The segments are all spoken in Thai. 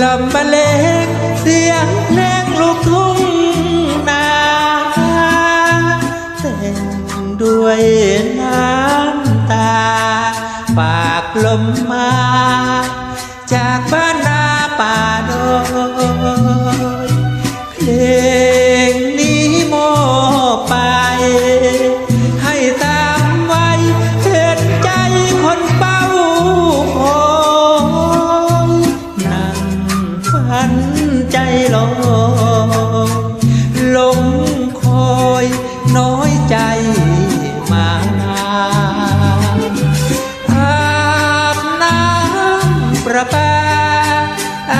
Lamba มา ระปาไอ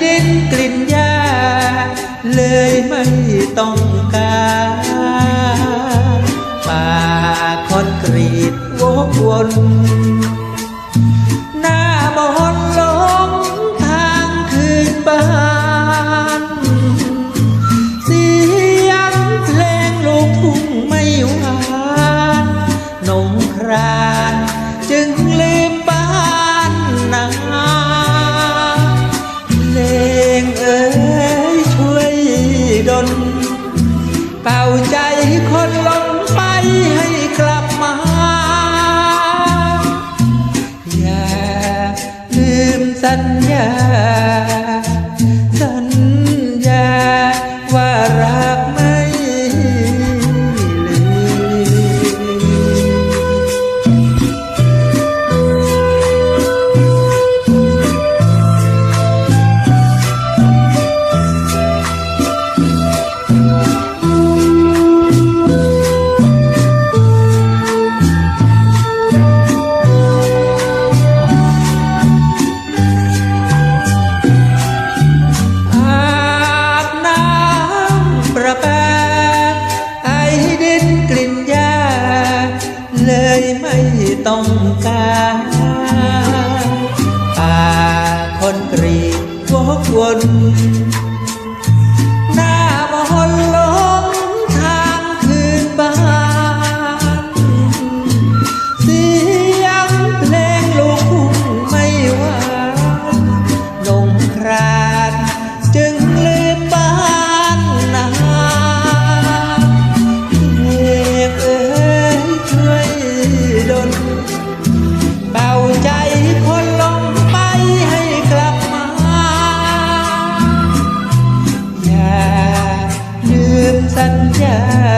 เด่นกลิ่นยา เลยไม่ต้องการป่าคอนกรีตวกวน เป่าใจคนลงไปให้กลับมา อย่าลืมสัญญา สัญญาว่ารัก้องการป่าคนกรีดวกวน yeah.